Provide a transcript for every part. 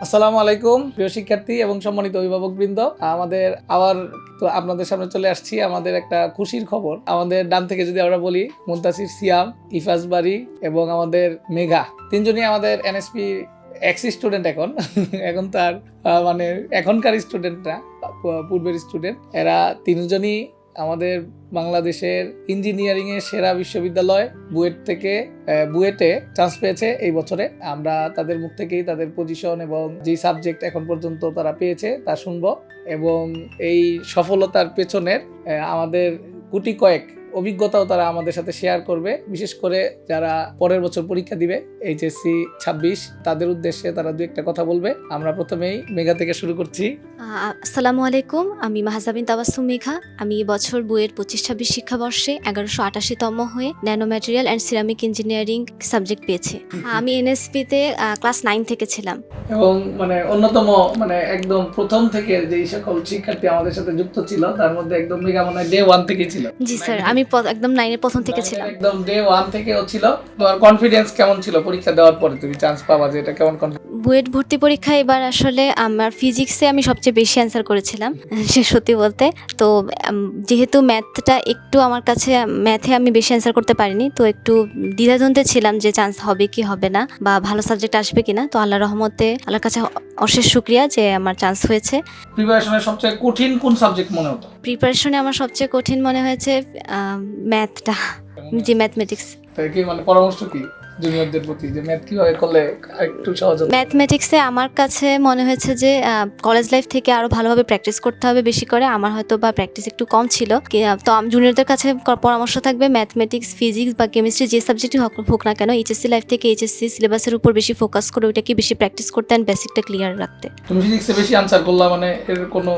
আসসালামু আলাইকুম, প্রিয় শিক্ষার্থী এবং সম্মানিত অভিভাবক বৃন্দ আমাদের আবার তো আপনাদের সামনে চলে আসছি আমাদের একটা খুশির খবর। আমাদের ডান থেকে যদি আমরা বলি, মুন্তাসির সিয়াম ইফাজ বাড়ি এবং আমাদের মেঘা। তিনজনই আমাদের এনএসপি এক্স স্টুডেন্ট এখন। এখন তার মানে এখনকার স্টুডেন্টরা পূর্বের স্টুডেন্ট এরা তিনজনই আমাদের বাংলাদেশের ইঞ্জিনিয়ারিং এর সেরা বিশ্ববিদ্যালয় বুয়েট থেকে বুয়েটে চান্স পেয়েছে এই বছরে। আমরা তাদের মুখ থেকেই তাদের পজিশন এবং যে সাবজেক্ট এখন পর্যন্ত তারা পেয়েছে তা শুনব এবং এই সফলতার পেছনের আমাদের কুটি কয়েক অভিজ্ঞতাও তারা আমাদের সাথে শেয়ার করবে। বিশেষ করে যারা পরের বছর পরীক্ষা দিবে এইচএসসি ছাব্বিশ তাদের উদ্দেশ্যে তারা দু একটা কথা বলবে। আমরা প্রথমেই মেগা থেকে শুরু করছি। আসসালামু আলাইকুম আমি মাহাজাবিন তাবাসুম মেঘা। আমি এবছর বইয়ের পঁচিশ ছাব্বিশ শিক্ষাবর্ষে এগারোশো আটাশিতম হয়ে nano material and ceramic engineering subject পেয়েছি। আমি এনএসপিতে ক্লাস নাইন থেকে ছিলাম। এবং মানে অন্যতম মানে একদম প্রথম থেকে যেই সকল শিক্ষার্থী আমাদের সাথে যুক্ত ছিল তার মধ্যে একদম মেগা মনে ডে ওয়ান থেকে ছিল। জি স্যার আমি একদম নাইনের প্রথম থেকে ছিলাম। একদম ডে ওয়ান থেকেও ছিল। তোমার কনফিডেন্স কেমন ছিল পরীক্ষা দেওয়ার পরে? তুমি চান্স পাবা যে এটা কেমন বুয়েট ভর্তি পরীক্ষা এবার আসলে আমার ফিজিক্সে আমি সবচেয়ে বেশি অ্যান্সার করেছিলাম সে সত্যি বলতে। তো যেহেতু ম্যাথটা একটু আমার কাছে ম্যাথে আমি বেশি অ্যান্সার করতে পারিনি তো একটু দ্বিধাদ্বন্দ্বে ছিলাম যে চান্স হবে কি হবে না বা ভালো সাবজেক্ট আসবে কিনা। তো আল্লাহ রহমতে আল্লাহর কাছে অশেষ শুক্রিয়া যে আমার চান্স হয়েছে। প্রিপারেশনের সবচেয়ে কঠিন কোন সাবজেক্ট মনে হতো? প্রিপারেশনে আমার সবচেয়ে কঠিন মনে হয়েছে ম্যাথটা জি ম্যাথমেটিক্স কি মানে পরামর্শ কি জুনিয়রদের প্রতি? যে ম্যাথ কীভাবে করলে একটু সহজ হবে ম্যাথমেটিক্সে আমার কাছে মনে হয়েছে যে কলেজ লাইফ থেকে আরও ভালোভাবে প্র্যাকটিস করতে হবে বেশি করে। আমার হয়তো বা প্র্যাকটিস একটু কম ছিল। তো জুনিয়রদের কাছে পরামর্শ থাকবে ম্যাথমেটিক্স ফিজিক্স বা কেমিস্ট্রি যে সাবজেক্টই হোক হোক না কেন এইচএসসি লাইফ থেকে এইচএসসি সিলেবাসের উপর বেশি ফোকাস করে ওইটাকে বেশি প্র্যাকটিস করতে অ্যান্ড বেসিকটা ক্লিয়ার রাখতে। তুমি ফিজিক্সে বেশি আনসার করলা মানে এর কোনো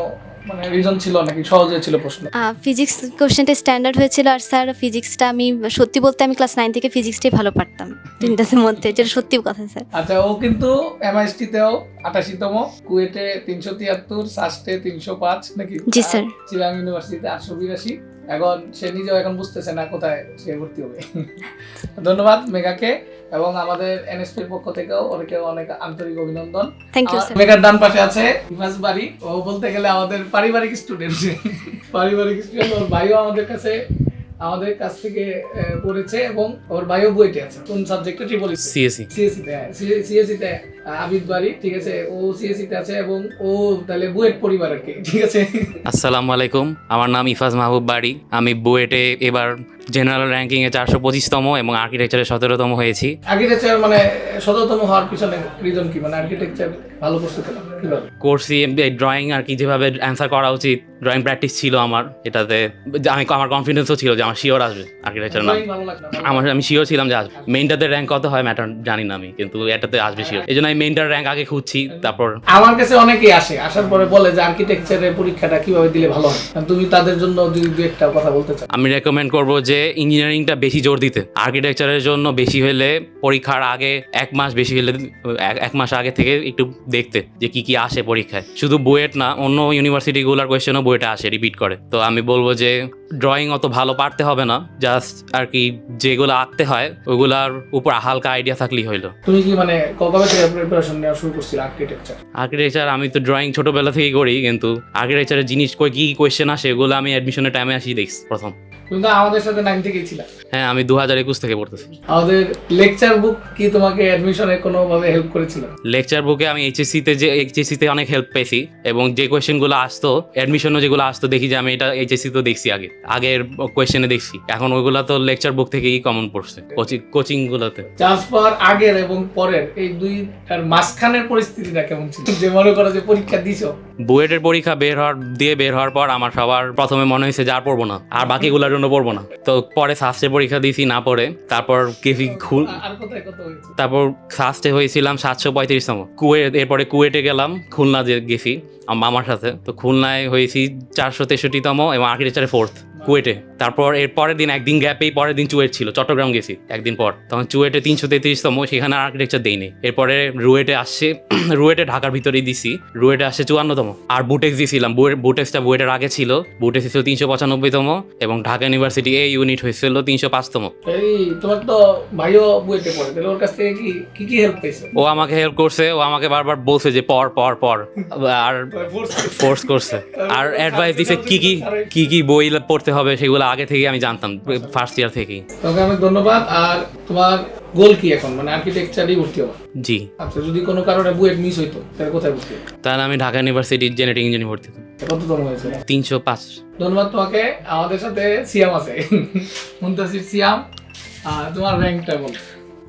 মানে রিজন ছিল নাকি? সহজ ছিল প্রশ্ন। ফিজিক্স কোশ্চেনটা স্ট্যান্ডার্ড হয়েছিল আর স্যার ফিজিক্সটা আমি সত্যি বলতে আমি ক্লাস নাইন থেকে ফিজিক্সটাই ভালো পারতাম তিনটার মধ্যে যেটা সত্যি কথা স্যার আচ্ছা ও কিন্তু এমআইএসটি তেও আটাশিতম কুয়েটে তিনশো তিয়াত্তর সাস্টে তিনশো পাঁচ নাকি? জি, স্যার। চিরাং ইউনিভার্সিটিতে আটশো বিরাশি। এখন সে নিজেও এখন বুঝতেছে না কোথায় সে ভর্তি হবে। ধন্যবাদ মেঘাকে। এবং আমাদের এনএসপির পক্ষ থেকেও ওদেরকেও অনেক আন্তরিক অভিনন্দন। থ্যাংক ইউ স্যার মেঘার ডান পাশে আছে হিমাজ বাড়ি। ও বলতে গেলে আমাদের পারিবারিক স্টুডেন্ট পারিবারিক স্টুডেন্ট ওর ভাইও আমাদের কাছে আমাদের কাছ থেকে পড়েছে এবং ওর ভাইও বইতে আছে। কোন সাবজেক্টে ট্রিপল সিএসি সিএসসি তে সিএসসি তে আবিদ বাড়ি ঠিক আছে? ও সিএসসি তে আছে এবং ও তাহলে বুয়েট পরিবার আর কি ঠিক আছে? আসসালামু আলাইকুম আমার নাম ইফাজ মাহবুব বাড়ি। আমি বুয়েটে এবার জেনারেল র্যাঙ্কিংয়ে চারশো পঁচিশতম এবং আর্কিটেকচারে সতেরোতম হয়েছি। আর্কিটেকচার মানে শততম হওয়ার পিছনে রিজন কি? মানে আর্কিটেকচার ভালো করতে করছি ড্রয়িং আর কি যেভাবে অ্যান্সার করা উচিত ড্রয়িং প্র্যাকটিস ছিল আমার এটাতে আমি আমার কনফিডেন্সও ছিল যে আমার শিওর আসবে আর্কিটেকচার না, আমার আমি শিওর ছিলাম যে আসবে মেইনটাতে র্যাঙ্ক কত হয় ম্যাটার জানি না আমি কিন্তু এটাতে আসবে শিওর এই জন্য আমি মেইনটার র্যাঙ্ক আগে খুঁজছি তারপর আমার কাছে অনেকেই আসে আসার পরে বলে যে আর্কিটেকচারের পরীক্ষাটা কীভাবে দিলে ভালো হয়? তুমি তাদের জন্য দুই দু একটা কথা বলতে চাও। আমি রেকমেন্ড করব যে ইঞ্জিনিয়ারিংটা বেশি জোর দিতে। আর্কিটেকচারের জন্য বেশি হলে পরীক্ষার আগে এক মাস বেশি হলে এক- এক মাস আগে থেকে একটু দেখতে যে কি কি আসে পরীক্ষায়। শুধু বুয়েট না অন্য ইউনিভার্সিটিগুলোর কোয়েশ্চেনও বুয়েটে আসে রিপিট করে। তো আমি বলব যে ড্রয়িং অত ভালো পারতে হবে না জাস্ট আর কি যেগুলো আঁকতে হয় ওগুলার উপর হালকা আইডিয়া থাকলেই হইল। তুমি কি মানে কবে থেকে প্রিপারেশন নেওয়া শুরু করছিলে আর্কিটেকচার আর্কিটেকচার আমি তো ড্রয়িং ছোটবেলা থেকেই করি কিন্তু আর্কিটেকচারের জিনিস কই কি কোয়েশ্চেন আসে এগুলো আমি অ্যাডমিশনের টাইমে আসি দেখছি প্রথম। তুমি তো আমাদের সাথে নাইন থেকেই ছিলা। হ্যাঁ আমি দু হাজার একুশ থেকে পড়তেছি। আমাদের লেকচার বুক কি তোমাকে অ্যাডমিশনে কোনোভাবে হেল্প করেছিল? লেকচার বুকে আমি এইচএসসিতে যে এইচএসসিতে অনেক হেল্প পেয়েছি এবং যে কোয়েশ্চেনগুলো আসতো অ্যাডমিশনও যেগুলো আসতো দেখি যে আমি এটা এইচএসসি তো দেখছি আগে। আগের কোয়েশ্চেনে দেখছি। এখন ওইগুলো তো লেকচার বুক থেকেই কমন পড়ছে কোচিং চান্স পাওয়ার আগের এবং পরের এই দুইটার মাঝখানের পরিস্থিতিটা কেমন ছিল? যে মনে করো যে পরীক্ষা দিছো। বুয়েটের পরীক্ষা বের হওয়ার দিয়ে বের হওয়ার পর আমার সবার প্রথমে মনে হয়েছে যে পড়ব না। আর বাকিগুলোর জন্য পড়ব না। তো পরে সাস্টে পরীক্ষা দিয়েছি না পড়ে। তারপর কেসি খুল আ- আর কোথায় কত হয়েছে? তারপর ফার্স্টে হয়েছিলাম সাতশো পঁয়ত্রিশতম। কুয়েট এরপরে কুয়েটে গেলাম খুলনা যে গেছি আমার মামার সাথে। তো খুলনায় হয়েছি চারশো তেষট্টিতম এবং আর্কিটেকচারে ফোর্থ কুয়েটে। তারপর এর পরের দিন একদিন গ্যাপেই পরের দিন চুয়েট ছিল চট্টগ্রাম গেছি একদিন পর। তখন চুয়েটে তিনশো তেত্রিশতম সেখানে আর্কিটেকচার দেয়নি এরপরে রুয়েটে আসছে রুয়েটে ঢাকার ভিতরেই দিছি রুয়েটে আসছে চুয়ান্নতম। আর বুটেক্স দিয়েছিলাম বুটেক্সটা বুয়েটের আগে ছিল বুটেক্স ছিল তিনশো পঁচানব্বইতম এবং ঢাকা ইউনিভার্সিটি এই ইউনিট হয়েছিল তিনশো পাঁচতম। তোমার তো ভাইও বুয়েটে পড়ে তাহলে ওর কাছ থেকে কি কি কি হেল্প পেয়েছ? ও আমাকে হেল্প করছে ও আমাকে বারবার বলছে যে পর পর পর আর ফোর্স করছে। আর অ্যাডভাইস দিছে কি কি কি কি বই পড়তে হবে সেগুলো আগে থেকে আমি জানতাম ফার্স্ট ইয়ার থেকেই। তোমাকে অনেক ধন্যবাদ। আর তোমার গোল কি এখন? মানে আর্কিটেকচারই ভর্তি হওয়া? জি। আচ্ছা যদি কোনো কারণে বুয়েট মিস হইতো তাহলে কোথায় ভর্তি তাহলে আমি ঢাকা ইউনিভার্সিটির জেনেটিক ইঞ্জিনিয়ারিং ভর্তি হতাম। কততম হয়েছে? তিনশো পাঁচ। ধন্যবাদ তোমাকে। আমাদের সাথে সিয়াম আছে। মুন্তাসির সিয়াম। আর তোমার র্যাঙ্কটা বল।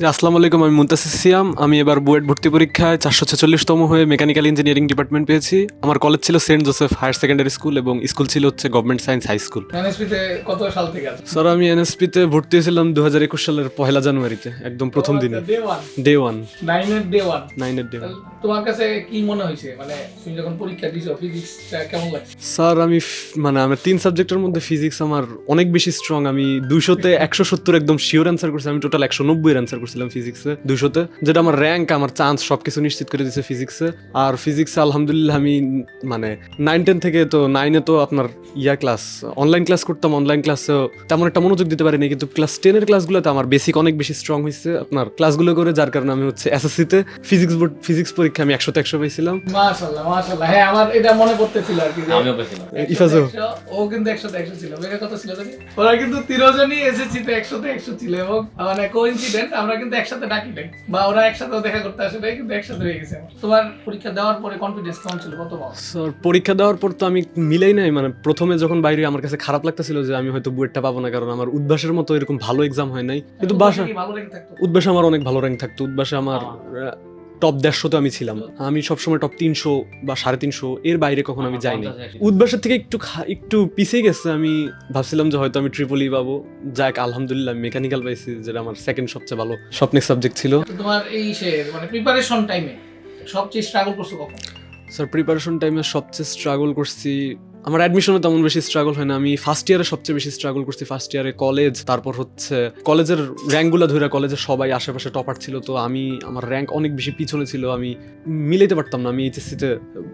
আসসালামু আলাইকুম আমি মুন্তাসির সিয়াম। আমি এবার বুয়েট ভর্তি পরীক্ষায় চারশো ছেচল্লিশতম হয়ে মেকানিক্যাল ইঞ্জিনিয়ারিং ডিপার্টমেন্ট পেয়েছি। আমার কলেজ ছিল Saint Joseph higher secondary school এবং স্কুল ছিল হচ্ছে গভর্নমেন্ট সায়েন্স হাই স্কুল। কত সাল থেকে স্যার আমি এনএসপিতে ভর্তি হয়েছিলাম দু হাজার একুশ সালের পহেলা জানুয়ারিতে একদম প্রথম দিনে। ডে ওয়ান ডে ওয়ান নাইনের ডে ওয়ান তোমার কাছে কি মনে হয়েছে? মানে তুমি যখন পরীক্ষা দিছো ফিজিক্সটা কেমন লাগছে? স্যার আমি মানে আমার তিন সাবজেক্টের মধ্যে ফিজিক্স আমার অনেক বেশি স্ট্রং আমি দুইশোতে একশো সত্তর একদম শিওর অ্যান্সার করছি আমি টোটাল একশো নব্বই অ্যান্সার করছিলাম ফিজিক্সে দুইশোতে। যেটা আমার র্যাঙ্ক আমার চান্স সবকিছু নিশ্চিত করে দিয়েছে ফিজিক্সে আর ফিজিক্সে আলহামদুলিল্লাহ আমি মানে নাইন টেন থেকে তো নাইনে তো আপনার ইয়া ক্লাস অনলাইন ক্লাস করতাম অনলাইন ক্লাসে তেমন একটা মনোযোগ দিতে পারিনি কিন্তু ক্লাস টেনের ক্লাসগুলোতে আমার বেসিক অনেক বেশি স্ট্রং হয়েছে আপনার ক্লাসগুলো করে যার কারণে আমি হচ্ছে এসএসসিতে ফিজিক্স বোর্ড ফিজিক্স পরীক্ষা আমি একশোতে একশো পেয়েছিলাম মাশাআল্লাহ মাশাআল্লাহ হ্যাঁ আমার এটা মনে পড়তেছিল আর কি আমিও পেয়েছিলাম ইফাজও। ও কিন্তু একশোতে একশো ছিল। বেগে কত ছিল জানি? ওরা কিন্তু তিনজনই এসেছি তো একশোতে একশো ছিল এবং মানে কোইন্সিডেন্ট আমরা কিন্তু একসাথে ডাকি নাই। বা ওরা একসাথে দেখা করতে আসে নাই কিন্তু একসাথে হয়ে গেছে। আমার। তোমার পরীক্ষা দেওয়ার পরে কনফিডেন্স কেমন ছিল? কত স্যার পরীক্ষা দেওয়ার পর তো আমি মিলেই নাই। মানে প্রথমে যখন বাইরে আমার কাছে খারাপ লাগতেছিল যে আমি হয়তো বুয়েটটা পাবো না কারণ আমার উদ্বাসের মতো এরকম ভালো এক্সাম হয় নাই। কিন্তু বাসা উদ্বাসে আমার অনেক ভালো র্যাঙ্ক থাকতো। উদ্বাসে আমার টপ দেড়শোতে আমি ছিলাম। আমি সবসময় টপ তিনশো বা সাড়ে তিনশো এর বাইরে কখনো আমি যাইনি। উদ্বাসের থেকে একটু একটু পিছিয়ে গেছে আমি ভাবছিলাম যে হয়তো আমি ট্রিপলি পাবো। যাক আলহামদুলিল্লাহ আমি মেকানিক্যাল পাইছি যেটা আমার সেকেন্ড সবচেয়ে ভালো স্বপ্নের সাবজেক্ট ছিল। তোমার এই মানে প্রিপারেশন টাইমে সবচেয়ে স্ট্রাগল করছ কখন? স্যার প্রিপারেশন টাইমে সবচেয়ে স্ট্রাগল করছি আমার অ্যাডমিশনে তেমন বেশি স্ট্রাগল হয় না। আমি ফার্স্ট ইয়ারে সবচেয়ে বেশি স্ট্রাগল করছি। ফার্স্ট ইয়ারে কলেজ তারপর হচ্ছে কলেজের র্যাঙ্কগুলো ধরে কলেজের সবাই আশেপাশে টপার ছিল। তো আমি আমার র্যাঙ্ক অনেক বেশি পিছনে ছিল। আমি মিলাইতে পারতাম না। আমি এইচএসসিতে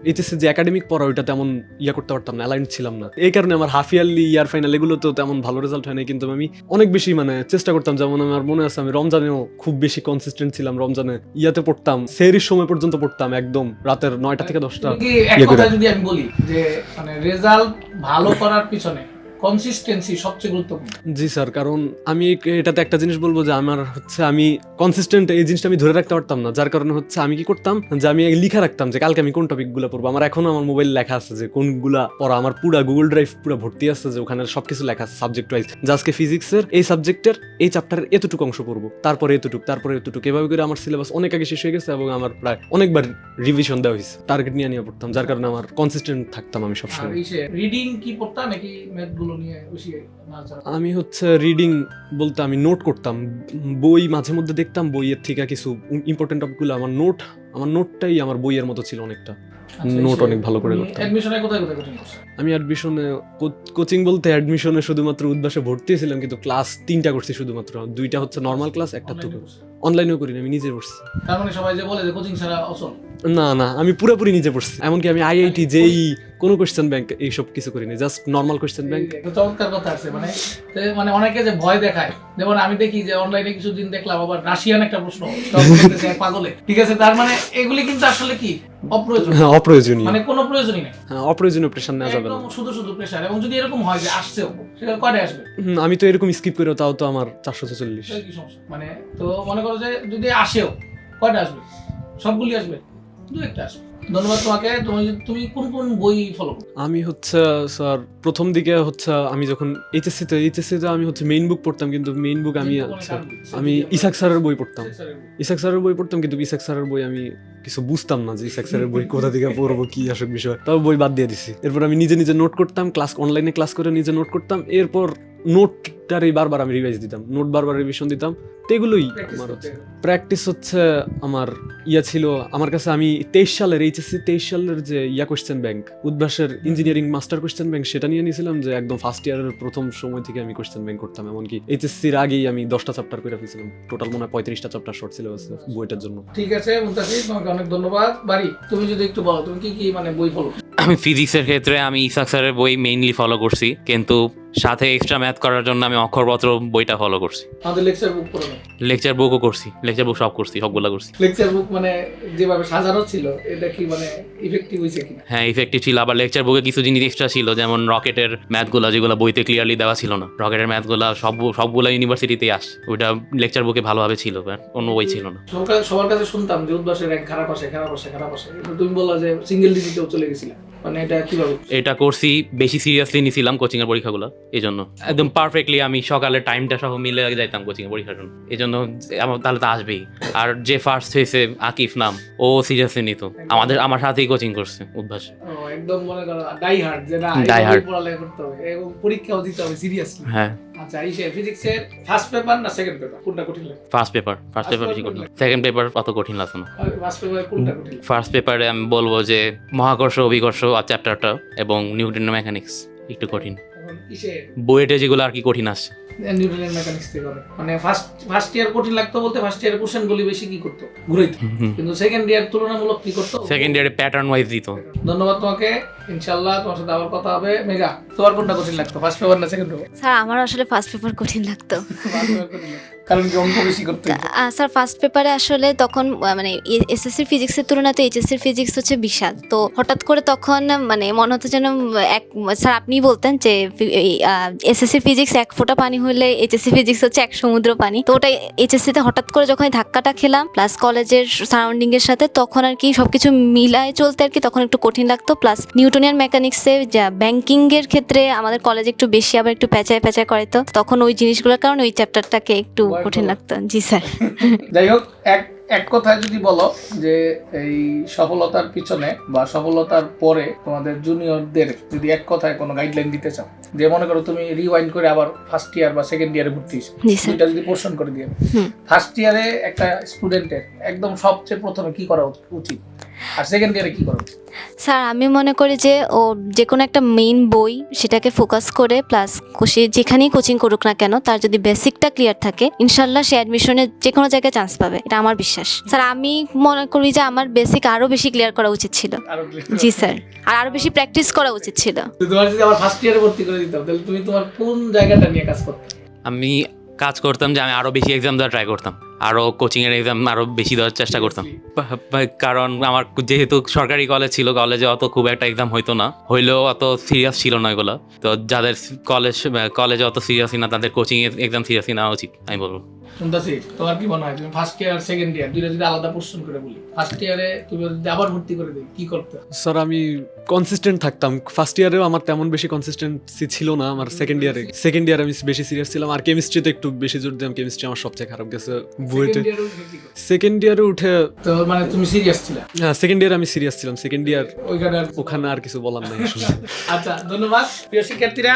এইচএসসি যে একাডেমিক পড়া ওইটা তেমন ইয়া করতে পারতাম না অ্যালাইন ছিলাম না। এই কারণে আমার হাফ ইয়ারলি ইয়ার ফাইনাল এগুলো তো তেমন ভালো রেজাল্ট হয় না কিন্তু আমি অনেক বেশি মানে চেষ্টা করতাম। যেমন আমার মনে আছে আমি রমজানেও খুব বেশি কনসিস্টেন্ট ছিলাম। রমজানে ইয়াতে পড়তাম সেরির সময় পর্যন্ত পড়তাম একদম রাতের নয়টা থেকে দশটা। ইয়ে যদি আমি বলি যে মানে রেজাল্ট ভালো করার পিছনে। কনসিস্টেন্সি সবচেয়ে গুরুত্বপূর্ণ। জি স্যার কারণ আমি এটাতে একটা জিনিস বলব যে আমার হচ্ছে আমি কনসিস্টেন্ট এই জিনিসটা আমি ধরে রাখতে পারতাম না। যার কারণে হচ্ছে আমি কি করতাম যে আমি লিখা রাখতাম যে কালকে আমি কোন টপিকগুলো পড়ব। আমার এখনও আমার মোবাইল লেখা আছে যে কোনগুলা পড়া। আমার পুরা গুগল ড্রাইভ পুরো ভর্তি আছে যে ওখানে সবকিছু লেখা আছে সাবজেক্ট ওয়াইজ যে আজকে ফিজিক্সের এই সাবজেক্টের এই চ্যাপ্টারের এতটুকু অংশ পড়ব। তারপরে এতটুকু তারপরে এতটুকু। এভাবে করে আমার সিলেবাস অনেক আগে শেষ হয়ে গেছে এবং আমার প্রায় অনেকবার রিভিশন দেওয়া হয়েছে। টার্গেট নিয়ে নিয়ে পড়তাম যার কারণে আমার কনসিস্টেন্ট থাকতাম আমি সবসময়। রিডিং কি পড়তা নাকি নিয়ে বেশি আমি হচ্ছে রিডিং বলতে আমি নোট করতাম। বই মাঝে মধ্যে দেখতাম বইয়ের থেকে কিছু ইম্পর্টেন্ট টপিকগুলো আমার নোট আমার নোটটাই আমার বইয়ের মতো ছিল অনেকটা। আচ্ছা, নোট অনেক ভালো করে করতাম। অ্যাডমিশনে কোথায় কোথায় কোচিং আমি অ্যাডমিশনে কোচিং বলতে অ্যাডমিশনে শুধুমাত্র উদ্বাসে ভর্তি ছিলাম কিন্তু ক্লাস তিনটা করছি শুধুমাত্র। দুইটা হচ্ছে নর্মাল ক্লাস একটা Online অনলাইনেও করিনি আমি নিজে পড়ছি। তার মানে সবাই যে বলে যে কোচিং ছাড়া অচল? না না আমি পুরোপুরি নিজে পড়ছি। এমনকি আমি আইআইটি যেই কোনো কোয়েশ্চেন ব্যাংক এইসব কিছু করিনি জাস্ট নর্মাল কোয়েশ্চেন ব্যাংক চমৎকার কথা আছে মানে মানে অনেকে যে ভয় দেখায় যেমন আমি দেখি যে অনলাইনে কিছুদিন দেখলাম আবার রাশিয়ান একটা প্রশ্ন পাগলে। ঠিক আছে তার মানে এগুলি কিন্তু আসলে কি? অপ্রয়োজন হ্যাঁ অপ্রয়োজনীয়। মানে কোনো প্রয়োজনই নেই। হ্যাঁ অপ্রয়োজনীয় প্রেশার নেওয়া যাবে না। শুধু শুধু প্রেশার এবং যদি এরকম হয় যে আসছেও সেটা কয়টা আসবে? আমি তো এরকম স্কিপ করেও তাও তো আমার চারশো ছেচল্লিশ। কি সমস্যা? মানে তো মনে করো যে যদি আসেও কয়টা আসবে? সবগুলি আসবে? দু একটা আসবে। ধন্যবাদ তোমাকে তুমি তুমি কোন কোন বই ফলো করো? আমি হচ্ছে স্যার প্রথম দিকে হচ্ছে আমি যখন এইচএসসি তে এইচএসসি তে আমি হচ্ছে মেইন বুক পড়তাম কিন্তু মেইন বুক আমি কার বই? আমি ইসাক স্যারের বই পড়তাম। ইসাক স্যারের বই পড়তাম কিন্তু ইসাক স্যারের বই আমি কিছু বুঝতাম না যে ইসাক স্যারের বই কোথা থেকে পড়ব কি আসক বিষয়। তবে বই বাদ দিয়ে দিছি। এরপর আমি নিজে নিজে নোট করতাম ক্লাস অনলাইনে ক্লাস করে নিজে নোট করতাম। এরপর নোটটারই বারবার আমি রিভাইজ দিতাম নোট বারবার রিভিশন দিতাম। তো এগুলোই আমার হচ্ছে। প্র্যাকটিস হচ্ছে আমার ইয়া ছিল আমার কাছে আমি তেইশ সালের এইচএসসি তেইশ সালের যে ইয়া কোয়েশ্চেন ব্যাংক উদ্ভাসের ইঞ্জিনিয়ারিং মাস্টার কোয়েশ্চেন ব্যাংক সেটা নিয়ে নিয়েছিলাম যে একদম ফার্স্ট ইয়ারের প্রথম সময় থেকে আমি কোয়েশ্চেন ব্যাংক করতাম। এমনকি এইচএসসির আগেই আমি দশটা চ্যাপ্টার করে ফেলছিলাম। টোটাল মনে হয় পঁয়ত্রিশটা চ্যাপ্টার শর্ট সিলেবাস বইটার জন্য। ঠিক আছে অনেক ধন্যবাদ। বাড়ি, তুমি যদি একটু বলো, তুমি কি কি মানে বই ফলো আমি ফিজিক্সের ক্ষেত্রে আমি ইসাক স্যারের বই মেইনলি ফলো করছি, কিন্তু সাথে এক্সট্রা ম্যাথ করার জন্য আমি অক্ষরপত্র বইটা ফলো করছি। আমাদের লেকচার বুক পড়ো লেকচার বুকও করছি লেকচার বুক সব করছি সবগুলা করছি। লেকচার বুক মানে যেভাবে সাজানো ছিল এটা কি মানে ইফেক্টিভ হয়েছে কিনা? হ্যাঁ ইফেক্টিভ ছিল আবার লেকচার বুকে কিছু জিনিস এক্সট্রা ছিল যেমন রকেটের ম্যাথগুলো যেগুলো বইতে ক্লিয়ারলি দেওয়া ছিল না। রকেটের ম্যাথগুলো সব সবগুলো ইউনিভার্সিটিতেই আসে ওইটা লেকচার বুকে ভালোভাবে ছিল অন্য বই ছিল না। সবার কাছে শুনতাম যে উদ্বাসের র্যাঙ্ক খারাপ আসে খারাপ আসে খারাপ আসে। তুমি বললা যে সিঙ্গেল ডিজিটেও চলে গেছিলাম মানে এটা কীভাবে? এটা করছি বেশি সিরিয়াসলি নিছিলাম কোচিং এর পরীক্ষাগুলো এই জন্য একদম পারফেক্টলি আমি সকালে টাইমটা সহ মিলে যাইতাম কোচিং এর পরীক্ষার জন্য। এই জন্য আমার তাহলে তো আসবেই। আর যে ফার্স্ট হয়েছে আকিফ নাম ও সিরিয়াসলি নিত। আমাদের আমার সাথেই কোচিং করছে অভ্যাস একদম মনে করো ডাই হার্ড যে না ডাই হার্ড. পড়ালেখা করতে হবে এবং পরীক্ষাও দিতে হবে সিরিয়াসলি হ্যাঁ। আচ্ছা এই ফিজিক্সের ফার্স্ট পেপার না সেকেন্ড পেপার কোনটা কঠিন লাগে? ফার্স্ট পেপার ফার্স্ট পেপার বেশি কঠিন সেকেন্ড পেপার অত কঠিন না। ফার্স্ট পেপার কোনটা কঠিন? ফার্স্ট পেপারে আমি বলব যে মহাকর্ষ অভিকর্ষ চ্যাপ্টারটা এবং নিউটন মেকানিক্স একটু কঠিন। এখন যেগুলো আর কি কঠিন আসছে। নিউটনের মেকানিক্স থেকে করে। মানে ফার্স্ট ফার্স্ট ইয়ার কঠিন লাগতো বলতে ফার্স্ট ইয়ার কোশ্চেনগুলি বেশি কি করতো? ঘুরাইতো। কিন্তু সেকেন্ড ইয়ার তুলনামূলক কি করতো? সেকেন্ড ইয়ারে প্যাটার্ন ওয়াইজ দিত। ধন্যবাদ তোমাকে। ইনশাআল্লাহ তোমার সাথে আবার কথা হবে। মেগা তোমার কোনটা কঠিন লাগতো? ফার্স্ট পেপার না সেকেন্ড পেপার স্যার আমার আসলে ফার্স্ট পেপার কঠিন লাগতো। কারণ কি অঙ্ক বেশি করতে স্যার ফার্স্ট পেপারে আসলে তখন মানে এসএসসি ফিজিক্সের তুলনাতে এইচএসসি ফিজিক্স হচ্ছে বিশাল। তো হঠাৎ করে তখন মানে মনে হতো যেন এক, স্যার, আপনিই বলতেন যে এসএসসি ফিজিক্স এক ফোঁটা পানি হলে এইচএসসি ফিজিক্স হচ্ছে এক সমুদ্র পানি। তো ওটাই এইচএসসিতে হঠাৎ করে যখন ধাক্কাটা খেলাম প্লাস কলেজের সারাউন্ডিং এর সাথে, তখন আর কি সবকিছু মিলায় চলতে আর কি তখন একটু কঠিন লাগতো। প্লাস নিউটনিয়ান মেকানিক্সে যা ব্যাংকিং এর ক্ষেত্রে আমাদের কলেজে একটু বেশি আবার একটু পেঁচায় পেঁচায় করে তো তখন ওই জিনিসগুলোর কারণে ওই চ্যাপ্টারটাকে একটু কঠিন। লাগতো। জি স্যার। যাই হোক এক এক কথায় যদি বলো যে এই সফলতার পিছনে বা সফলতার পরে তোমাদের জুনিয়রদের যদি এক কথায় কোনো গাইডলাইন দিতে চাও যে মনে করো তুমি রিওয়াইন্ড করে আবার ফার্স্ট ইয়ার বা সেকেন্ড ইয়ারে ভর্তি হয়েছো দুইটা যদি পোর্শন করে দিয়ে ফার্স্ট ইয়ারে একটা স্টুডেন্টের একদম সবচেয়ে প্রথমে কি করা উচ- উচিত? আর সেকেন্ড ইয়ারে কি করা? স্যার আমি মনে করি যে ও যে কোনো একটা মেইন বই সেটাকে ফোকাস করে প্লাস সে যেখানেই কোচিং করুক না কেন তার যদি বেসিকটা ক্লিয়ার থাকে ইনশাল্লাহ সে অ্যাডমিশনে যে কোনো জায়গায় চান্স পাবে। এটা আমার বিশ্বাস। স্যার আমি মনে করি যে আমার বেসিক আরও বেশি ক্লিয়ার করা উচিত ছিল। জি স্যার। আর আরও বেশি প্র্যাকটিস করা উচিত ছিল। তোমার যদি আবার ফার্স্ট ইয়ারে ভর্তি করে দিতাম তাহলে তুমি তোমার কোন জায়গাটা নিয়ে কাজ করতে? আমি কাজ করতাম যে আমি আরও বেশি এক্সাম দেওয়ার ট্রাই করতাম। আরও কোচিংয়ের এক্সাম আরও বেশি দেওয়ার চেষ্টা করতাম। কারণ আমার যেহেতু সরকারি কলেজ ছিল কলেজে অত খুব একটা এক্সাম হইতো না। হইলেও অত সিরিয়াস ছিল না এগুলো। তো যাদের কলেজ কলেজে অত সিরিয়াসই না, তাদের কোচিংয়ের এক্সাম সিরিয়াসই নেওয়া উচিত, আমি বলব। শুনতেছি তোমার কি মনে হয়? তুমি ফার্স্ট ইয়ার সেকেন্ড ইয়ার দুইটা যদি আলাদা পোর্শন করে বলি ফার্স্ট ইয়ারে তুমি যদি আবার ভর্তি করে দিই কি করতে? স্যার আমি কনসিস্টেন্ট থাকতাম। ফার্স্ট ইয়ারেও আমার তেমন বেশি কনসিস্টেন্সি ছিল না আমার সেকেন্ড ইয়ারে সেকেন্ড ইয়ারে আমি বেশি সিরিয়াস ছিলাম আর কেমিস্ট্রিতে একটু বেশি জোর দিলাম। কেমিস্ট্রি আমার সবচেয়ে খারাপ গেছে বুয়েটে? সেকেন্ড ইয়ারে উঠে তো মানে তুমি সিরিয়াস ছিলে? হ্যাঁ সেকেন্ড ইয়ারে আমি সিরিয়াস ছিলাম। সেকেন্ড ইয়ার ওইখানে ওখানে আর কিছু বলার নাই আচ্ছা ধন্যবাদ। প্রিয় শিক্ষার্থীরা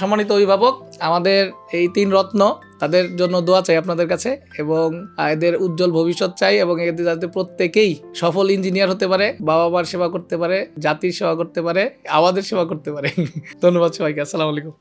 সম্মানিত অভিভাবক আমাদের এই তিন রত্ন তাদের জন্য দোয়া চাই আপনাদের কাছে এবং এদের উজ্জ্বল ভবিষ্যৎ চাই এবং এদের যাতে প্রত্যেকেই সফল ইঞ্জিনিয়ার হতে পারে বাবা মার সেবা করতে পারে, জাতির সেবা করতে পারে, আমাদের সেবা করতে পারে। ধন্যবাদ সবাইকে, আসসালামু আলাইকুম।